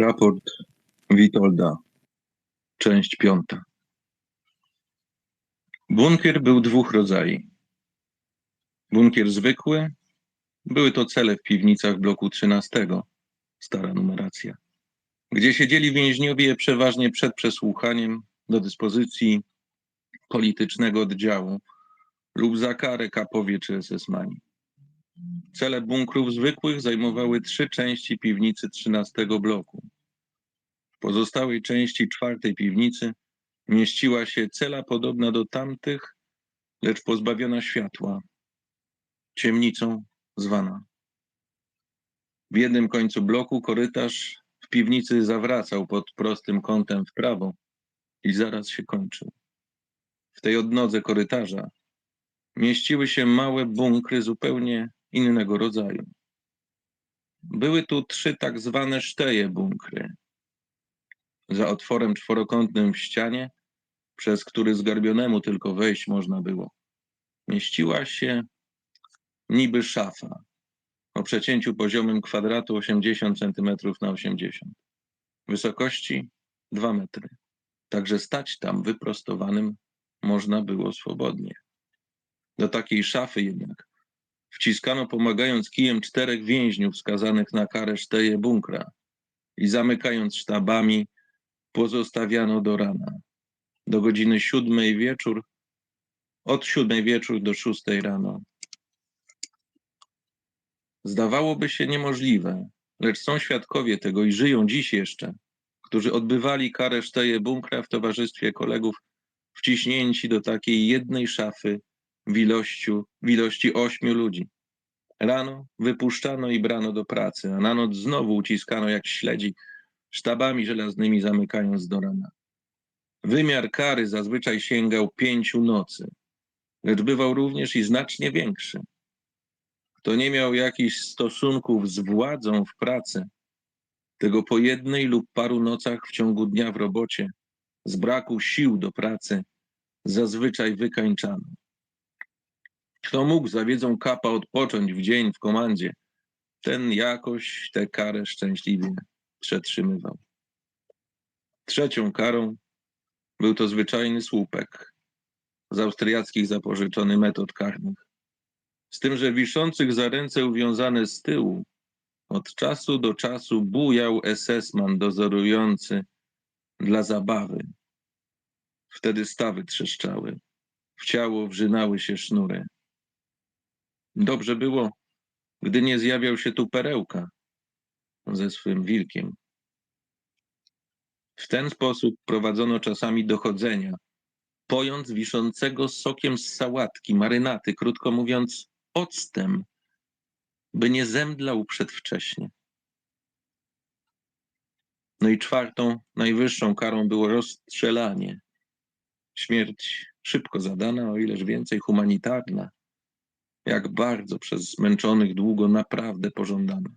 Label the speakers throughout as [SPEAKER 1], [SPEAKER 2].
[SPEAKER 1] Raport Witolda, część piąta. Bunkier był dwóch rodzajów. Bunkier zwykły, były to cele w piwnicach bloku 13, stara numeracja, gdzie siedzieli więźniowie przeważnie przed przesłuchaniem do dyspozycji politycznego oddziału lub za karę kapowie czy SS-mani. Cele bunkrów zwykłych zajmowały trzy części piwnicy 13 bloku. W pozostałej części czwartej piwnicy mieściła się cela podobna do tamtych, lecz pozbawiona światła, ciemnicą zwana. W jednym końcu bloku korytarz w piwnicy zawracał pod prostym kątem w prawo i zaraz się kończył. W tej odnodze korytarza mieściły się małe bunkry zupełnie innego rodzaju. Były tu trzy tak zwane szteje bunkry. Za otworem czworokątnym w ścianie, przez który zgarbionemu tylko wejść można było, mieściła się niby szafa o przecięciu poziomym kwadratu 80 cm na 80. Wysokości 2 metry. Także stać tam wyprostowanym można było swobodnie. Do takiej szafy jednak wciskano pomagając kijem czterech więźniów skazanych na karę szteje bunkra i zamykając sztabami pozostawiano do rana. Do godziny siódmej wieczór, od siódmej wieczór do szóstej rano. Zdawałoby się niemożliwe, lecz są świadkowie tego i żyją dziś jeszcze, którzy odbywali karę szteje bunkra w towarzystwie kolegów wciśnięci do takiej jednej szafy w ilości, w ilości ośmiu ludzi. Rano wypuszczano i brano do pracy, a na noc znowu uciskano jak śledzi, sztabami żelaznymi zamykając do rana. Wymiar kary zazwyczaj sięgał pięciu nocy, lecz bywał również i znacznie większy. Kto nie miał jakichś stosunków z władzą w pracy, tego po jednej lub paru nocach w ciągu dnia w robocie, z braku sił do pracy, zazwyczaj wykańczano. Kto mógł za wiedzą kapa odpocząć w dzień w komandzie, ten jakoś tę karę szczęśliwie przetrzymywał. Trzecią karą był to zwyczajny słupek, z austriackich zapożyczony metod karnych. Z tym, że wiszących za ręce uwiązane z tyłu, od czasu do czasu bujał SS-man dozorujący dla zabawy. Wtedy stawy trzeszczały, w ciało wrzynały się sznury. Dobrze było, gdy nie zjawiał się tu perełka ze swym wilkiem. W ten sposób prowadzono czasami dochodzenia, pojąc wiszącego sokiem z sałatki, marynaty, krótko mówiąc, octem, by nie zemdlał przedwcześnie. No i czwartą, najwyższą karą było rozstrzelanie. Śmierć szybko zadana, o ileż więcej humanitarna jak bardzo przez zmęczonych długo naprawdę pożądane.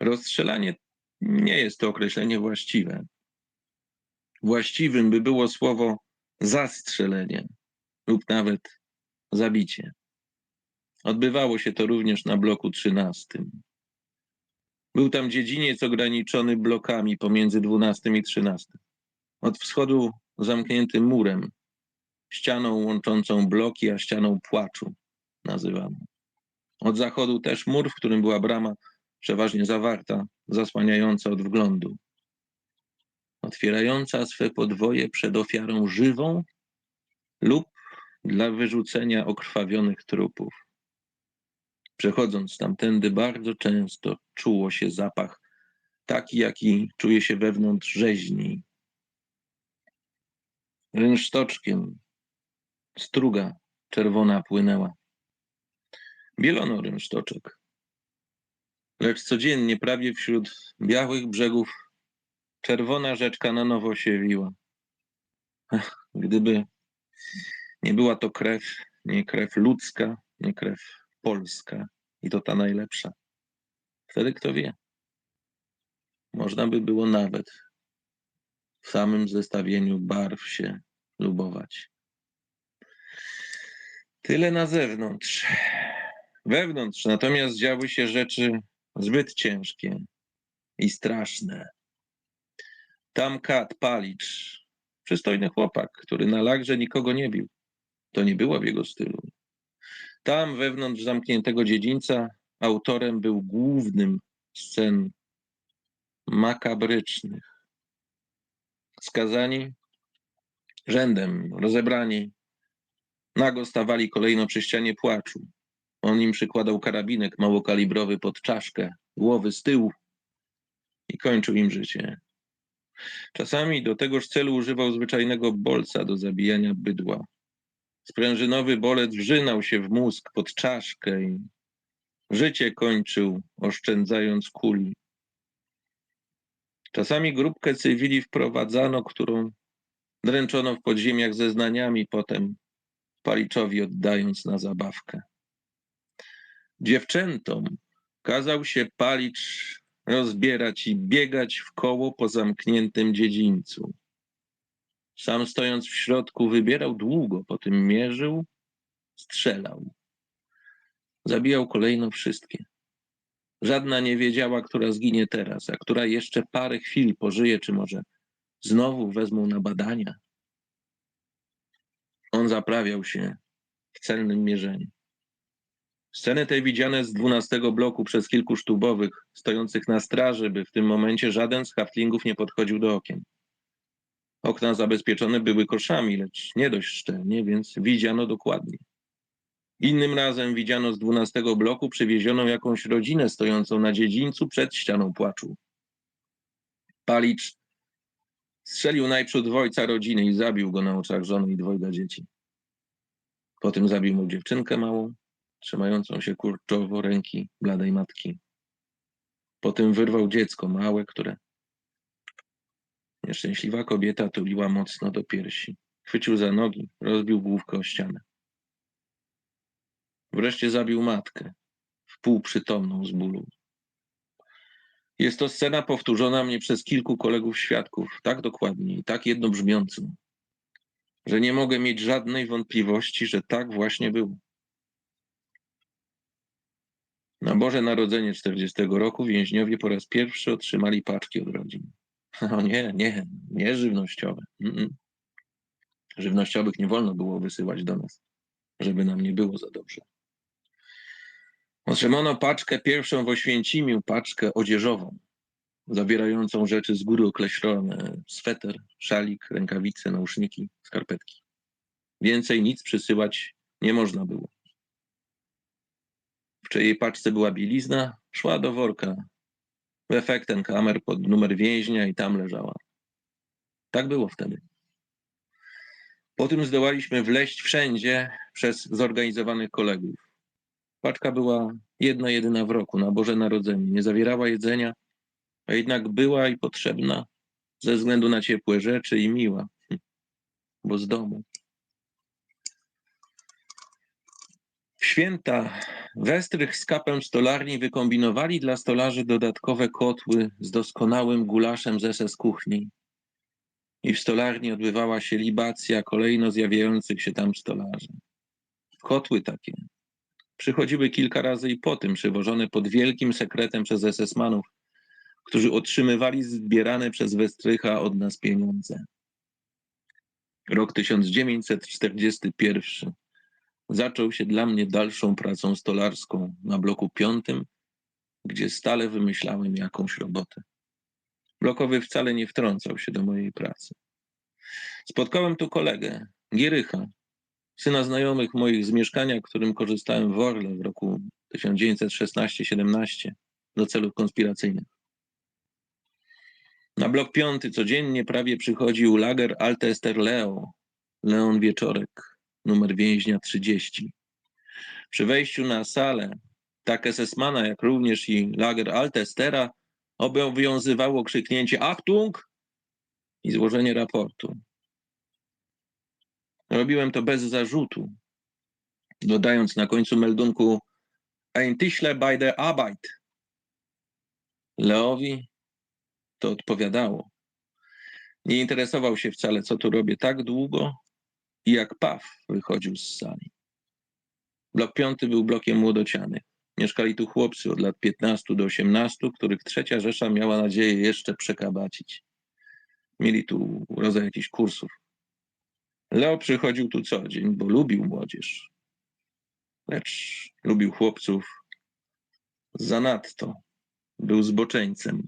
[SPEAKER 1] Rozstrzelanie nie jest to określenie właściwe. Właściwym by było słowo zastrzelenie lub nawet zabicie. Odbywało się to również na bloku 13. Był tam dziedziniec ograniczony blokami pomiędzy 12 i 13. Od wschodu zamknięty murem, ścianą łączącą bloki, a ścianą płaczu nazywano. Od zachodu też mur, w którym była brama przeważnie zawarta, zasłaniająca od wglądu. Otwierająca swe podwoje przed ofiarą żywą lub dla wyrzucenia okrwawionych trupów. Przechodząc tamtędy bardzo często czuło się zapach taki, jaki czuje się wewnątrz rzeźni. Rynsztoczkiem struga czerwona płynęła. Bielono rynsztoczek. Lecz codziennie prawie wśród białych brzegów czerwona rzeczka na nowo się wiła. Gdyby nie była to krew, nie krew ludzka, nie krew polska i to ta najlepsza. Wtedy kto wie? Można by było nawet w samym zestawieniu barw się lubować. Tyle na zewnątrz. Wewnątrz natomiast działy się rzeczy zbyt ciężkie. i straszne. Tam kat Palicz, przystojny chłopak, który na lagrze nikogo nie bił. To nie było w jego stylu. Tam wewnątrz zamkniętego dziedzińca autorem był głównym scen makabrycznych. Skazani rzędem, rozebrani, nago stawali kolejno przy ścianie płaczu. On im przykładał karabinek małokalibrowy pod czaszkę, głowy z tyłu i kończył im życie. Czasami do tegoż celu używał zwyczajnego bolca do zabijania bydła. Sprężynowy bolec wrzynał się w mózg pod czaszkę i życie kończył, oszczędzając kuli. Czasami grupkę cywili wprowadzano, którą dręczono w podziemiach zeznaniami, potem paliczowi oddając na zabawkę. Dziewczętom kazał się palicz rozbierać i biegać w koło po zamkniętym dziedzińcu. Sam stojąc w środku, wybierał długo, potem mierzył, strzelał. Zabijał kolejno wszystkie. Żadna nie wiedziała, która zginie teraz, a która jeszcze parę chwil pożyje, czy może znowu wezmą na badania. On zaprawiał się w celnym mierzeniu. Sceny te widziane z dwunastego bloku przez kilku sztubowych, stojących na straży, by w tym momencie żaden z haftlingów nie podchodził do okien. Okna zabezpieczone były koszami, lecz nie dość szczelnie, więc widziano dokładnie. Innym razem widziano z dwunastego bloku przywiezioną jakąś rodzinę stojącą na dziedzińcu przed ścianą płaczu. Palicz strzelił najprzód w ojca rodziny i zabił go na oczach żony i dwojga dzieci. Potem zabił mu dziewczynkę małą, trzymającą się kurczowo ręki bladej matki. Potem wyrwał dziecko małe, które nieszczęśliwa kobieta tuliła mocno do piersi. Chwycił za nogi, rozbił główkę o ścianę. Wreszcie zabił matkę, wpółprzytomną z bólu. Jest to scena powtórzona mnie przez kilku kolegów świadków, tak dokładnie i tak jednobrzmiąco, że nie mogę mieć żadnej wątpliwości, że tak właśnie było. Na Boże Narodzenie 40 roku więźniowie po raz pierwszy otrzymali paczki od rodzin. O nie, nie, nie żywnościowe. Mm-mm. Żywnościowych nie wolno było wysyłać do nas, żeby nam nie było za dobrze. Otrzymano paczkę pierwszą w Oświęcimiu, paczkę odzieżową, zawierającą rzeczy z góry określone, sweter, szalik, rękawice, nauszniki, skarpetki. Więcej nic przysyłać nie można było. W czyjej paczce była bielizna, szła do worka. W efektem kamer pod numer więźnia i tam leżała. Tak było wtedy. Potem zdołaliśmy wleść wszędzie przez zorganizowanych kolegów. Paczka była jedna jedyna w roku, na Boże Narodzenie. Nie zawierała jedzenia, a jednak była i potrzebna ze względu na ciepłe rzeczy i miła, hm, bo z domu. Święta Westrych z kapem stolarni wykombinowali dla stolarzy dodatkowe kotły z doskonałym gulaszem z SS kuchni. I w stolarni odbywała się libacja kolejno zjawiających się tam stolarzy. Kotły takie przychodziły kilka razy i po tym, przywożone pod wielkim sekretem przez SS-manów, którzy otrzymywali zbierane przez Westrycha od nas pieniądze. Rok 1941 zaczął się dla mnie dalszą pracą stolarską na bloku piątym, gdzie stale wymyślałem jakąś robotę. Blokowy wcale nie wtrącał się do mojej pracy. Spotkałem tu kolegę, Gierycha, syna znajomych moich z mieszkania, którym korzystałem w Orle w roku 1916-17 do celów konspiracyjnych. Na blok piąty codziennie prawie przychodził lager Altester Leo, Leon Wieczorek, numer więźnia 30. Przy wejściu na salę tak SS-mana, jak również i lager Altestera obowiązywało krzyknięcie Achtung i złożenie raportu. Robiłem to bez zarzutu, dodając na końcu meldunku Ein Tischler bei der Arbeit. Leowi to odpowiadało. Nie interesował się wcale, co tu robię tak długo, i jak paw wychodził z sali. Blok piąty był blokiem młodocianych. Mieszkali tu chłopcy od lat 15 do 18, których trzecia Rzesza miała nadzieję jeszcze przekabacić. Mieli tu rodzaj jakichś kursów. Leo przychodził tu co dzień, bo lubił młodzież. Lecz lubił chłopców zanadto. Był zboczeńcem.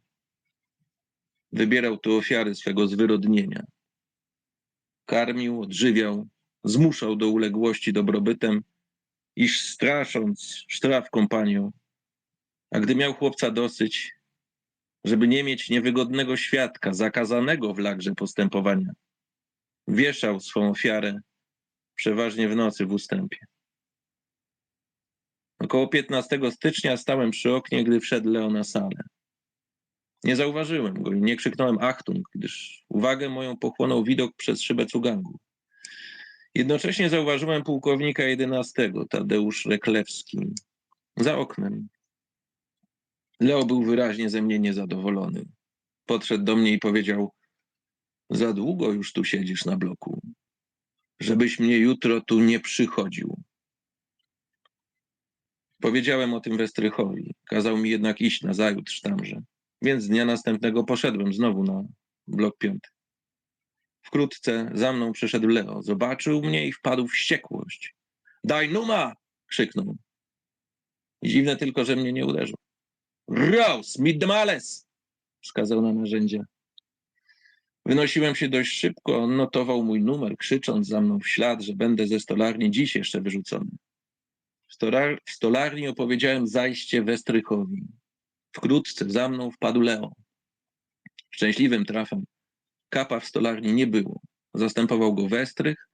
[SPEAKER 1] Wybierał tu ofiary swego zwyrodnienia. Karmił, odżywiał, zmuszał do uległości dobrobytem, iż strasząc sztraf kompanią, a gdy miał chłopca dosyć, żeby nie mieć niewygodnego świadka, zakazanego w lagrze postępowania, wieszał swą ofiarę przeważnie w nocy w ustępie. Około 15 stycznia stałem przy oknie, gdy wszedł Leo na salę. Nie zauważyłem go i nie krzyknąłem Achtung, gdyż uwagę moją pochłonął widok przez szybę cugangu. Jednocześnie zauważyłem pułkownika 11, Tadeusz Reklewski, za oknem. Leo był wyraźnie ze mnie niezadowolony. Podszedł do mnie i powiedział: Za długo już tu siedzisz na bloku, żebyś mnie jutro tu nie przychodził. Powiedziałem o tym Westrychowi. Kazał mi jednak iść na zajutrz tamże. Więc dnia następnego poszedłem znowu na blok piąty. Wkrótce za mną przyszedł Leo. Zobaczył mnie i wpadł w wściekłość. Daj numa! krzyknął. Dziwne tylko, że mnie nie uderzył. Raus, mit dem alles! wskazał na narzędzie. Wynosiłem się dość szybko, on notował mój numer, krzycząc za mną w ślad, że będę ze stolarni dziś jeszcze wyrzucony. W, w stolarni opowiedziałem zajście Westrychowi. Wkrótce za mną wpadł Leo. Szczęśliwym trafem kapa w stolarni nie było. Zastępował go Westrych,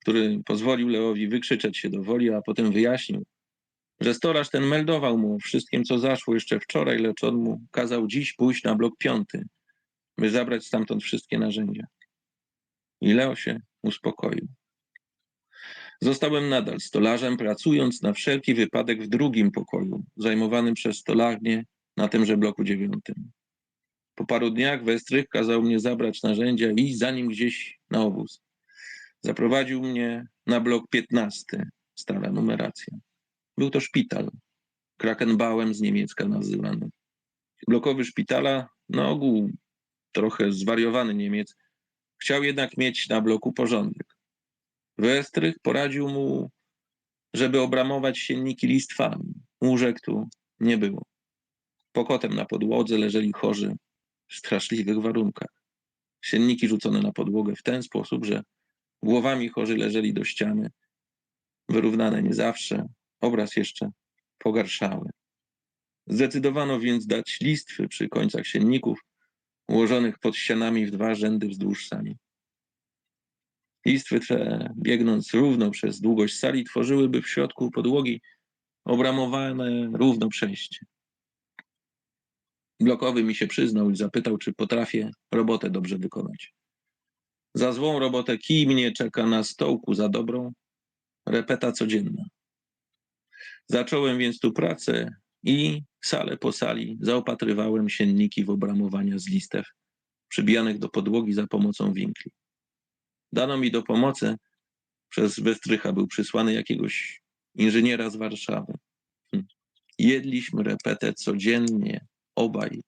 [SPEAKER 1] który pozwolił Leowi wykrzyczeć się do woli, a potem wyjaśnił, że stolarz ten meldował mu wszystkim, co zaszło jeszcze wczoraj, lecz on mu kazał dziś pójść na blok piąty, by zabrać stamtąd wszystkie narzędzia. I Leo się uspokoił. Zostałem nadal stolarzem, pracując na wszelki wypadek w drugim pokoju, zajmowanym przez stolarnię na tymże bloku dziewiątym. Po paru dniach Westrych kazał mnie zabrać narzędzia i iść za nim gdzieś na obóz. Zaprowadził mnie na blok 15, stara numeracja. Był to szpital, Krakenbauem z niemiecka nazywany. Blokowy szpitala, na ogół trochę zwariowany Niemiec, chciał jednak mieć na bloku porządek. Westrych poradził mu, żeby obramować sienniki listwami. Łóżek tu nie było. Pokotem na podłodze leżeli chorzy w straszliwych warunkach. Sienniki rzucone na podłogę w ten sposób, że głowami chorzy leżeli do ściany. Wyrównane nie zawsze, obraz jeszcze pogarszały. Zdecydowano więc dać listwy przy końcach sienników, ułożonych pod ścianami w dwa rzędy wzdłuż sali. Listwy te, biegnąc równo przez długość sali, tworzyłyby w środku podłogi obramowane równo przejście. Blokowy mi się przyznał i zapytał, czy potrafię robotę dobrze wykonać. Za złą robotę kij mnie czeka na stołku, za dobrą repeta codzienna. Zacząłem więc tu pracę i salę po sali zaopatrywałem sienniki w obramowania z listew, przybijanych do podłogi za pomocą winkli. Dano mi do pomocy, przez Westrycha był przysłany jakiegoś inżyniera z Warszawy. Hm. Jedliśmy repetę codziennie, obaj.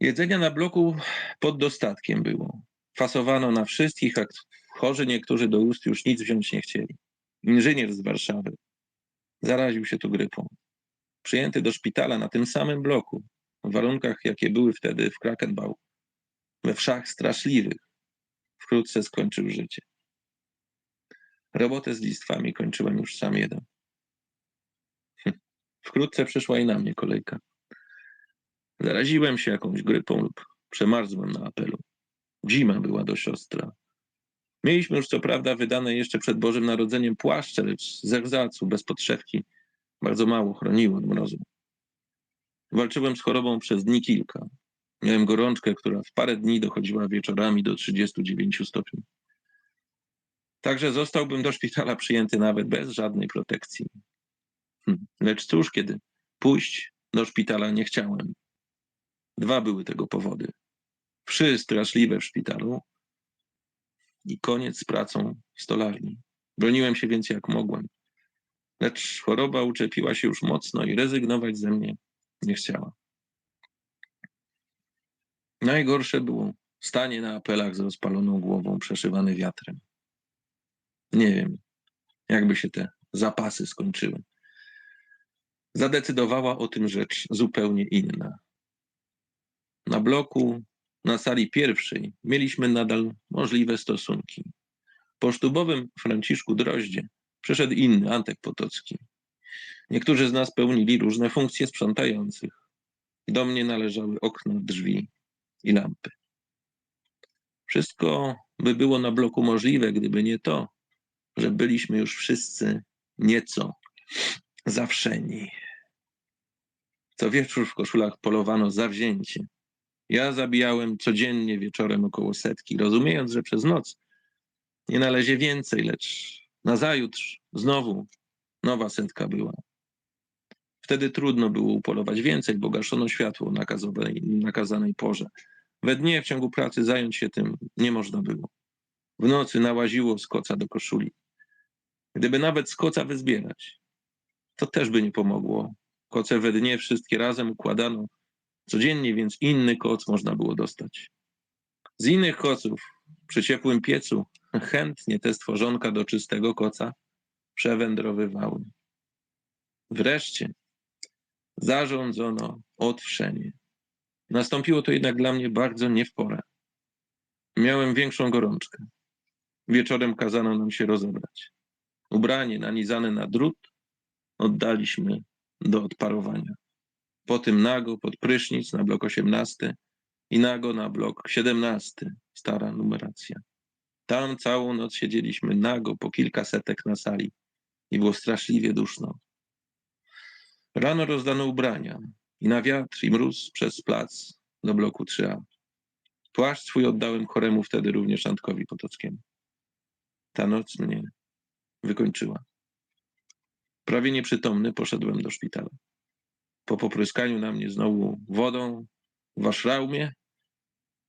[SPEAKER 1] Jedzenia na bloku pod dostatkiem było. Fasowano na wszystkich, a chorzy niektórzy do ust już nic wziąć nie chcieli. Inżynier z Warszawy zaraził się tu grypą. Przyjęty do szpitala na tym samym bloku, w warunkach, jakie były wtedy w Krakenbau, we wszach straszliwych, wkrótce skończył życie. Robotę z listwami kończyłem już sam jeden. Wkrótce przyszła i na mnie kolejka. Zaraziłem się jakąś grypą lub przemarzłem na apelu. Zima była dość ostra. Mieliśmy już co prawda wydane jeszcze przed Bożym Narodzeniem płaszcze, lecz z bez podszewki, bardzo mało chroniły od mrozu. Walczyłem z chorobą przez dni kilka. Miałem gorączkę, która w parę dni dochodziła wieczorami do 39 stopni. Także zostałbym do szpitala przyjęty nawet bez żadnej protekcji. Hm. Lecz cóż, kiedy pójść do szpitala nie chciałem. Dwa były tego powody. Wszy straszliwe w szpitalu i koniec z pracą w stolarni. Broniłem się więc jak mogłem. lecz choroba uczepiła się już mocno i rezygnować ze mnie nie chciała. Najgorsze było stanie na apelach z rozpaloną głową, przeszywany wiatrem. Nie wiem, jakby się te zapasy skończyły. Zadecydowała o tym rzecz zupełnie inna. Na bloku, na sali pierwszej, mieliśmy nadal możliwe stosunki. Po sztubowym Franciszku Droździe przyszedł inny, Antek Potocki. Niektórzy z nas pełnili różne funkcje sprzątających. Do mnie należały okna, drzwi i lampy. Wszystko by było na bloku możliwe, gdyby nie to, że byliśmy już wszyscy nieco zawszeni. Co wieczór w koszulach polowano zawzięcie. Ja zabijałem codziennie wieczorem około setki, rozumiejąc, że przez noc nie nalezie więcej, lecz nazajutrz znowu nowa setka była. Wtedy trudno było upolować więcej, bo gaszono światło nakazowej, nakazanej porze. We dnie w ciągu pracy zająć się tym nie można było. W nocy nałaziło z koca do koszuli. Gdyby nawet z koca wyzbierać, to też by nie pomogło. Koce we dnie wszystkie razem układano codziennie, więc inny koc można było dostać. Z innych koców przy ciepłym piecu chętnie te stworzonka do czystego koca przewędrowywały. Wreszcie zarządzono otwrzenie. Nastąpiło to jednak dla mnie bardzo nie w porę. Miałem większą gorączkę. Wieczorem kazano nam się rozebrać. Ubranie nanizane na drut oddaliśmy do odparowania. Potem nago pod prysznic na blok 18 i nago na blok 17, stara numeracja. Tam całą noc siedzieliśmy nago po kilka setek na sali i było straszliwie duszno. Rano rozdano ubrania i na wiatr i mróz przez plac do bloku 3A. Płaszcz swój oddałem choremu wtedy również Antkowi Potockiemu. Ta noc mnie wykończyła. Prawie nieprzytomny poszedłem do szpitala. Po popryskaniu na mnie znowu wodą w waszraumie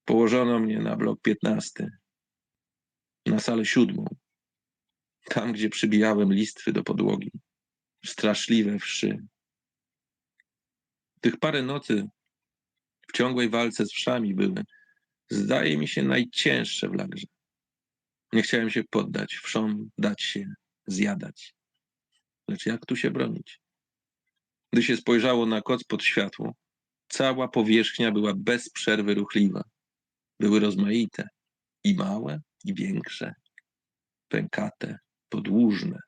[SPEAKER 1] położono mnie na blok 15, na salę siódmą, tam gdzie przybijałem listwy do podłogi. Straszliwe wszy. Tych parę nocy w ciągłej walce z wszami były, zdaje mi się, najcięższe w lagrze. Nie chciałem się poddać, wszom dać się zjadać. Lecz jak tu się bronić? Gdy się spojrzało na koc pod światło, cała powierzchnia była bez przerwy ruchliwa. Były rozmaite, i małe, i większe, pękate, podłużne,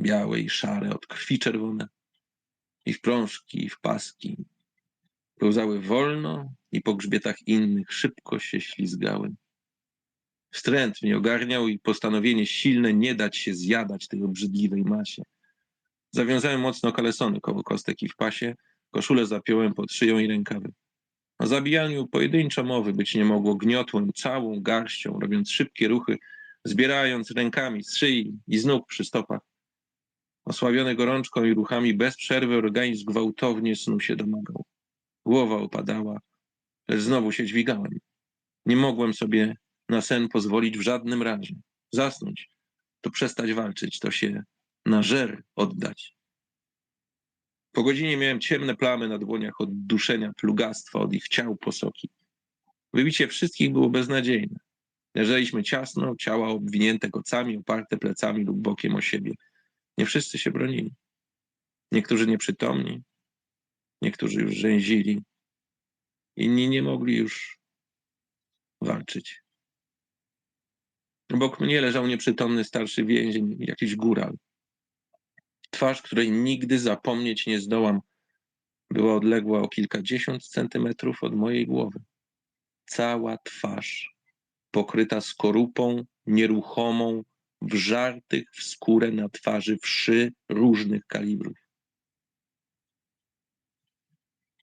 [SPEAKER 1] białe i szare, od krwi czerwone, i w prążki, i w paski. Pełzały wolno i po grzbietach innych szybko się ślizgały. Wstręt mnie ogarniał i postanowienie silne nie dać się zjadać tej obrzydliwej masie. Zawiązałem mocno kalesony koło kostek i w pasie, koszulę zapiąłem pod szyją i rękawy. O zabijaniu pojedynczo mowy być nie mogło, gniotłem całą garścią, robiąc szybkie ruchy, zbierając rękami z szyi i z nóg przy stopach. Osłabiony gorączką i ruchami bez przerwy organizm gwałtownie snu się domagał. Głowa opadała, lecz znowu się dźwigałem. Nie mogłem sobie na sen pozwolić w żadnym razie. Zasnąć, to przestać walczyć, to się na żer oddać. Po godzinie miałem ciemne plamy na dłoniach od duszenia plugastwa, od ich ciał posoki. Wybicie wszystkich było beznadziejne. Leżeliśmy ciasno, ciała obwinięte kocami, oparte plecami lub bokiem o siebie. Nie wszyscy się bronili. Niektórzy nieprzytomni, niektórzy już rzęzili, inni nie mogli już walczyć. Obok mnie leżał nieprzytomny starszy więzień, jakiś góral. Twarz, której nigdy zapomnieć nie zdołam, była odległa o kilkadziesiąt centymetrów od mojej głowy. Cała twarz, pokryta skorupą, nieruchomą, wżartych w skórę na twarzy wszy różnych kalibrów.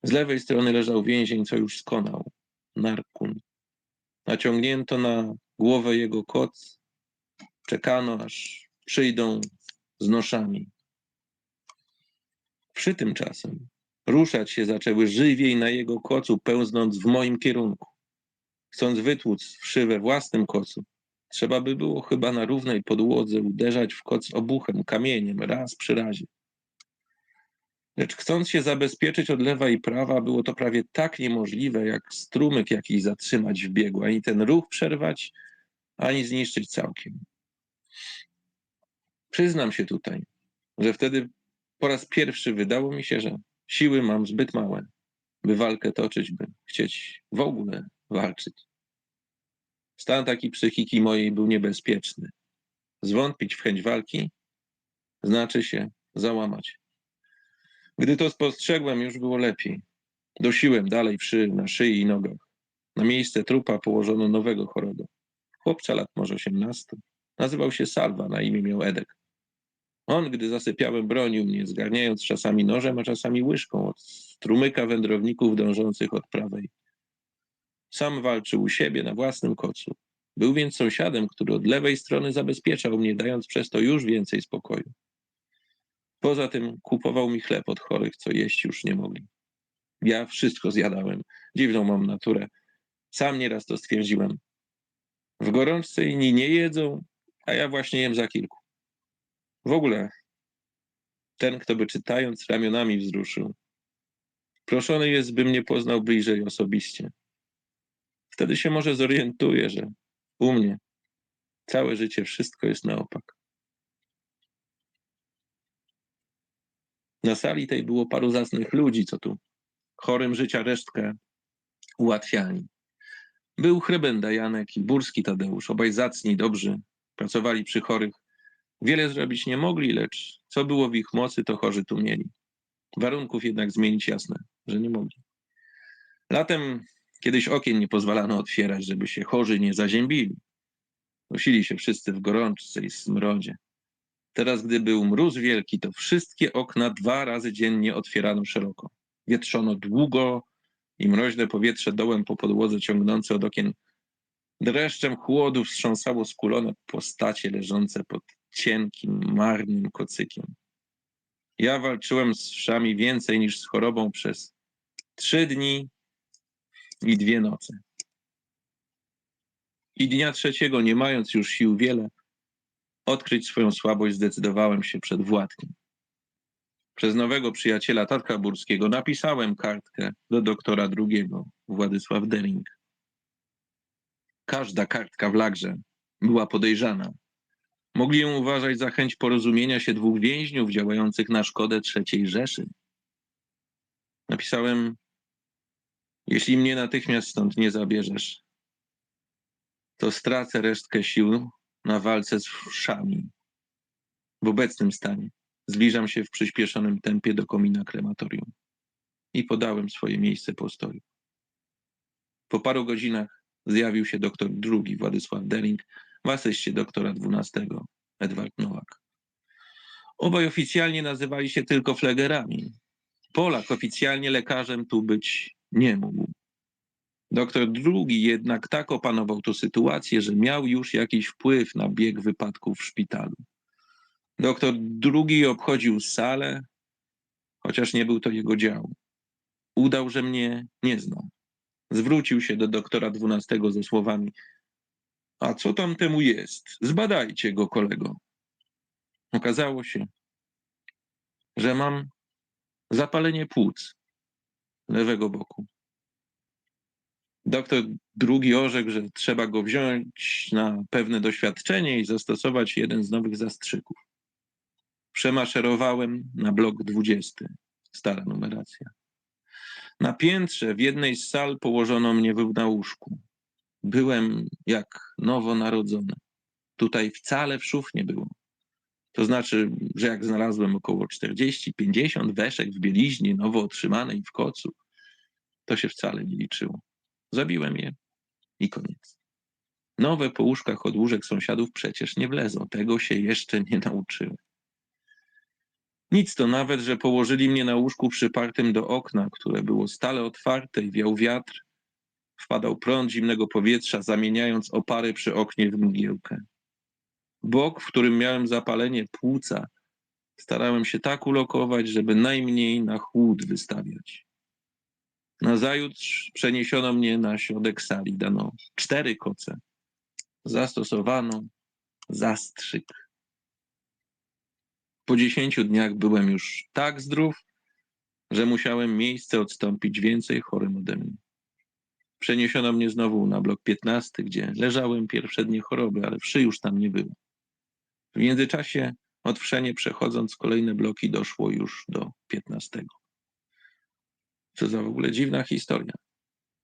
[SPEAKER 1] Z lewej strony leżał więzień, co już skonał, Narkun. Naciągnięto na głowę jego koc, czekano, aż przyjdą z noszami. Przy tymczasem ruszać się zaczęły żywiej na jego kocu, pełznąc w moim kierunku. Chcąc wytłuc wszy we własnym kocu, Trzeba by było chyba na równej podłodze uderzać w koc obuchem, kamieniem, raz przy razie. Lecz chcąc się zabezpieczyć od lewa i prawa, było to prawie tak niemożliwe, jak strumyk jakiś zatrzymać w biegu, ani ten ruch przerwać, ani zniszczyć całkiem. Przyznam się tutaj, że wtedy po raz pierwszy wydało mi się, że siły mam zbyt małe, by walkę toczyć, by chcieć w ogóle walczyć. Stan taki psychiki mojej był niebezpieczny. Zwątpić w chęć walki znaczy się załamać. Gdy to spostrzegłem, już było lepiej. Dosiłem dalej wszy na szyi i nogach. Na miejsce trupa położono nowego chorego. Chłopca lat może 18. Nazywał się Salwa, na imię miał Edek. On, gdy zasypiałem, bronił mnie, zgarniając czasami nożem, a czasami łyżką od strumyka wędrowników dążących od prawej. Sam walczył u siebie na własnym kocu. Był więc sąsiadem, który od lewej strony zabezpieczał mnie, dając przez to już więcej spokoju. Poza tym kupował mi chleb od chorych, co jeść już nie mogli. Ja wszystko zjadałem. Dziwną mam naturę. Sam nieraz to stwierdziłem. W gorączce inni nie jedzą, a ja właśnie jem za kilku. W ogóle ten, kto by czytając ramionami wzruszył. Proszony jest, by mnie poznał bliżej osobiście. Wtedy się może zorientuje, że u mnie całe życie wszystko jest na opak. Na sali tej było paru zacnych ludzi, co tu chorym życia resztkę ułatwiali. Był Chrebenda Janek i Burski Tadeusz, obaj zacni, dobrzy, pracowali przy chorych. Wiele zrobić nie mogli, lecz co było w ich mocy, to chorzy tu mieli. Warunków jednak zmienić jasne, że nie mogli. Latem kiedyś okien nie pozwalano otwierać, żeby się chorzy nie zaziębili. Nosili się wszyscy w gorączce i smrodzie. Teraz, gdy był mróz wielki, to wszystkie okna dwa razy dziennie otwierano szeroko. Wietrzono długo i mroźne powietrze dołem po podłodze ciągnące od okien dreszczem chłodu wstrząsało skulone postacie leżące pod cienkim, marnym kocykiem. Ja walczyłem z wszami więcej niż z chorobą przez trzy dni i dwie noce. I dnia trzeciego, nie mając już sił wiele, odkryć swoją słabość zdecydowałem się przed Władkiem. Przez nowego przyjaciela Tatka Burskiego napisałem kartkę do doktora drugiego, Władysław Dering. Każda kartka w lagrze była podejrzana. Mogli ją uważać za chęć porozumienia się dwóch więźniów działających na szkodę III Rzeszy. Napisałem, jeśli mnie natychmiast stąd nie zabierzesz, to stracę resztkę sił na walce z wszami. W obecnym stanie zbliżam się w przyspieszonym tempie do komina krematorium i podałem swoje miejsce postoju. Po paru godzinach zjawił się doktor drugi Władysław Dering w asyście doktora dwunastego Edward Nowak. Obaj oficjalnie nazywali się tylko flegerami. Polak oficjalnie lekarzem tu być nie mógł. Doktor drugi jednak tak opanował tę sytuację, że miał już jakiś wpływ na bieg wypadków w szpitalu. Doktor drugi obchodził salę, chociaż nie był to jego dział. Udał, że mnie nie zna. Zwrócił się do doktora dwunastego ze słowami: A co tam temu jest? Zbadajcie go, kolego. Okazało się, że mam zapalenie płuc lewego boku. Doktor drugi orzekł, że trzeba go wziąć na pewne doświadczenie i zastosować jeden z nowych zastrzyków. Przemaszerowałem na blok 20, stara numeracja. Na piętrze w jednej z sal położono mnie na łóżku. Byłem jak nowonarodzony. Tutaj wcale wszów nie było. To znaczy, że jak znalazłem około 40-50 weszek w bieliźnie nowo otrzymanej w kocu, to się wcale nie liczyło. Zabiłem je i koniec. Nowe po łóżkach od łóżek sąsiadów przecież nie wlezą. Tego się jeszcze nie nauczyłem. Nic to nawet, że położyli mnie na łóżku przypartym do okna, które było stale otwarte i wiał wiatr. Wpadał prąd zimnego powietrza, zamieniając opary przy oknie w mgiełkę. Bok, w którym miałem zapalenie płuca, starałem się tak ulokować, żeby najmniej na chłód wystawiać. Nazajutrz przeniesiono mnie na środek sali, dano cztery koce. zastosowano zastrzyk. Po dziesięciu dniach byłem już tak zdrów, że musiałem miejsce odstąpić więcej chorym ode mnie. Przeniesiono mnie znowu na blok 15, gdzie leżałem pierwsze dni choroby, ale wszy już tam nie było. W międzyczasie, od wszenie przechodząc kolejne bloki, doszło już do 15. Co za w ogóle dziwna historia.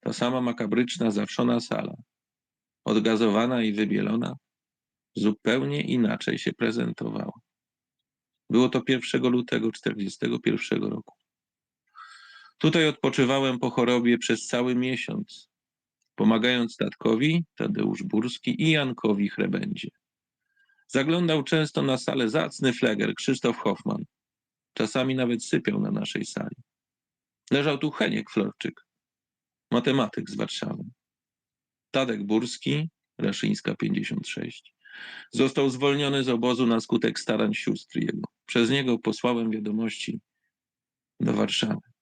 [SPEAKER 1] Ta sama makabryczna, zawszona sala, odgazowana i wybielona, zupełnie inaczej się prezentowała. Było to 1 lutego 1941 roku. Tutaj odpoczywałem po chorobie przez cały miesiąc, pomagając tatkowi, Tadeusz Burski i Jankowi Chrebędzie. Zaglądał często na salę zacny fleger Krzysztof Hoffman. Czasami nawet sypiał na naszej sali. Leżał tu Heniek Florczyk, matematyk z Warszawy. Tadek Burski, Raszyńska 56, został zwolniony z obozu na skutek starań sióstr jego. Przez niego posłałem wiadomości do Warszawy.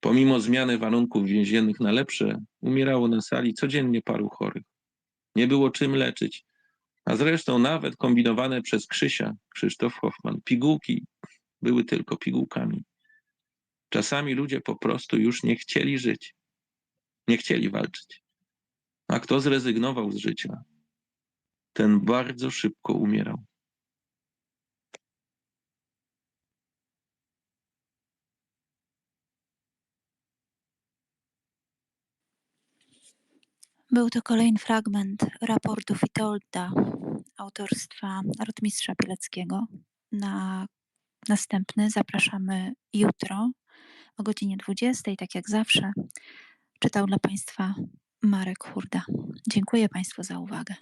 [SPEAKER 1] Pomimo zmiany warunków więziennych na lepsze, umierało na sali codziennie paru chorych. Nie było czym leczyć, a zresztą nawet kombinowane przez Krzysia, Krzysztof Hoffman, pigułki były tylko pigułkami. Czasami ludzie po prostu już nie chcieli żyć, nie chcieli walczyć. A kto zrezygnował z życia, ten bardzo szybko umierał.
[SPEAKER 2] Był to kolejny fragment raportu Witolda autorstwa rotmistrza Bieleckiego. Na następny zapraszamy jutro o godzinie 20, tak jak zawsze. Czytał dla Państwa Marek Hurda. Dziękuję Państwu za uwagę.